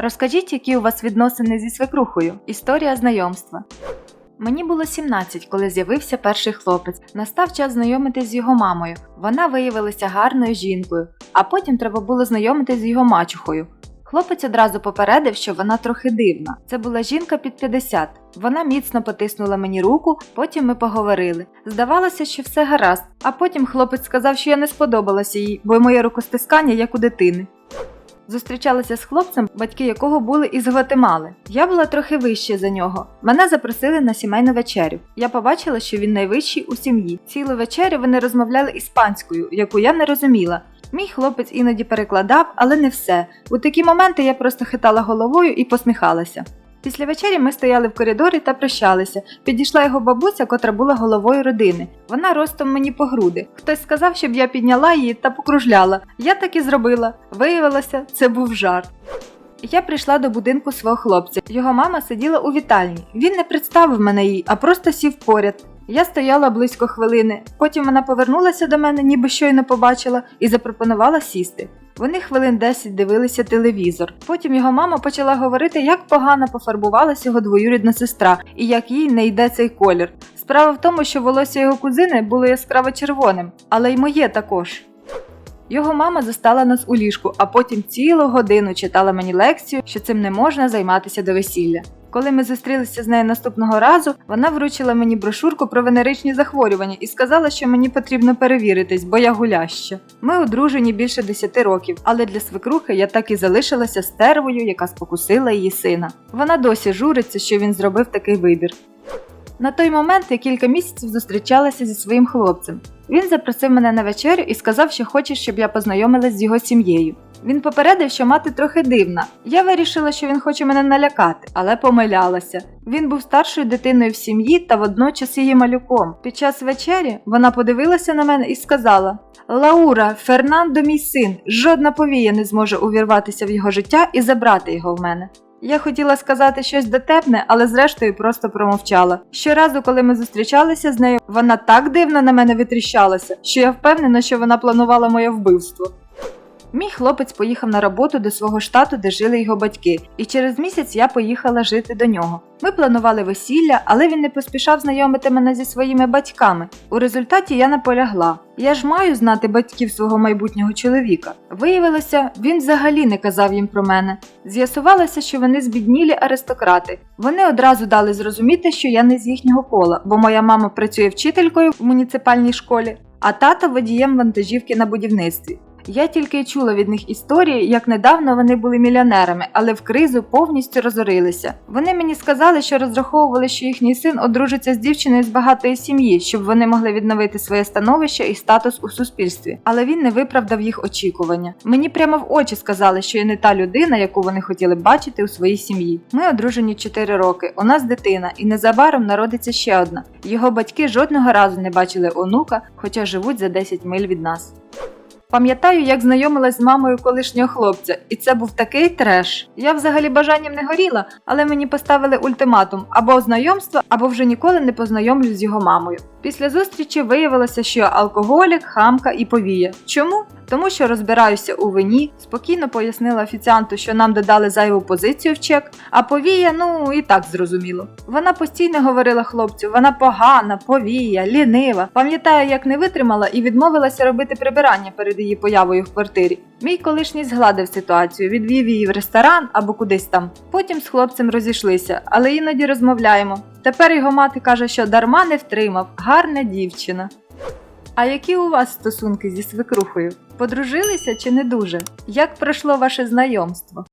Розкажіть, які у вас відносини зі свекрухою. Історія знайомства. Мені було 17, коли з'явився перший хлопець. Настав час знайомитись з його мамою. Вона виявилася гарною жінкою, а потім треба було знайомитись з його мачухою. Хлопець одразу попередив, що вона трохи дивна. Це була жінка під 50. Вона міцно потиснула мені руку, потім ми поговорили. Здавалося, що все гаразд, а потім хлопець сказав, що я не сподобалася їй, бо моє рукостискання як у дитини. Зустрічалася з хлопцем, батьки якого були із Гватемали. Я була трохи вище за нього. Мене запросили на сімейну вечерю. Я побачила, що він найвищий у сім'ї. Цілу вечерю вони розмовляли іспанською, яку я не розуміла. Мій хлопець іноді перекладав, але не все. У такі моменти я просто хитала головою і посміхалася. Після вечері ми стояли в коридорі та прощалися. Підійшла його бабуся, котра була головою родини. Вона ростом мені по груди. Хтось сказав, щоб я підняла її та покружляла. Я так і зробила. Виявилося, це був жарт. Я прийшла до будинку свого хлопця. Його мама сиділа у вітальні. Він не представив мене їй, а просто сів поряд. Я стояла близько хвилини. Потім вона повернулася до мене, ніби щойно побачила, і запропонувала сісти. Вони хвилин 10 дивилися телевізор. Потім його мама почала говорити, як погано пофарбувалася його двоюрідна сестра і як їй не йде цей колір. Справа в тому, що волосся його кузини було яскраво червоним, але й моє також. Його мама застала нас у ліжку, а потім цілу годину читала мені лекцію, що цим не можна займатися до весілля. Коли ми зустрілися з нею наступного разу, вона вручила мені брошурку про венеричні захворювання і сказала, що мені потрібно перевіритись, бо я гуляща. Ми одружені більше 10 років, але для свекрухи я так і залишилася стервою, яка спокусила її сина. Вона досі журиться, що він зробив такий вибір. На той момент я кілька місяців зустрічалася зі своїм хлопцем. Він запросив мене на вечерю і сказав, що хоче, щоб я познайомилась з його сім'єю. Він попередив, що мати трохи дивна. Я вирішила, що він хоче мене налякати, але помилялася. Він був старшою дитиною в сім'ї та водночас її малюком. Під час вечері вона подивилася на мене і сказала: Лаура, Фернандо, мій син, жодна повія не зможе увірватися в його життя і забрати його в мене. Я хотіла сказати щось дотепне, але зрештою просто промовчала. Щоразу, коли ми зустрічалися з нею, вона так дивно на мене витріщалася, що я впевнена, що вона планувала моє вбивство. Мій хлопець поїхав на роботу до свого штату, де жили його батьки, і через місяць я поїхала жити до нього. Ми планували весілля, але він не поспішав знайомити мене зі своїми батьками. У результаті я наполягла. Я ж маю знати батьків свого майбутнього чоловіка. Виявилося, він взагалі не казав їм про мене. З'ясувалося, що вони збіднілі аристократи. Вони одразу дали зрозуміти, що я не з їхнього кола, бо моя мама працює вчителькою в муніципальній школі, а тато водієм вантажівки на будівництві. Я тільки чула від них історії, як недавно вони були мільйонерами, але в кризу повністю розорилися. Вони мені сказали, що розраховували, що їхній син одружиться з дівчиною з багатої сім'ї, щоб вони могли відновити своє становище і статус у суспільстві. Але він не виправдав їх очікування. Мені прямо в очі сказали, що я не та людина, яку вони хотіли бачити у своїй сім'ї. Ми одружені 4 роки. У нас дитина, і незабаром народиться ще одна. Його батьки жодного разу не бачили онука, хоча живуть за 10 миль від нас. Пам'ятаю, як знайомилась з мамою колишнього хлопця, і це був такий треш. Я взагалі бажанням не горіла, але мені поставили ультиматум або знайомство, або вже ніколи не познайомлюсь з його мамою. Після зустрічі виявилося, що я алкоголік, хамка і повія. Чому? Тому що розбираюся у вині, спокійно пояснила офіціанту, що нам додали зайву позицію в чек, а повія, ну і так зрозуміло. Вона постійно говорила хлопцю, вона погана, повія, лінива. Пам'ятаю, як не витримала і відмовилася робити прибирання перед її появою в квартирі. Мій колишній згладив ситуацію, відвів її в ресторан або кудись там. Потім з хлопцем розійшлися, але іноді розмовляємо. Тепер його мати каже, що дарма не втримав, гарна дівчина. А які у вас стосунки зі свекрухою? Подружилися чи не дуже? Як пройшло ваше знайомство?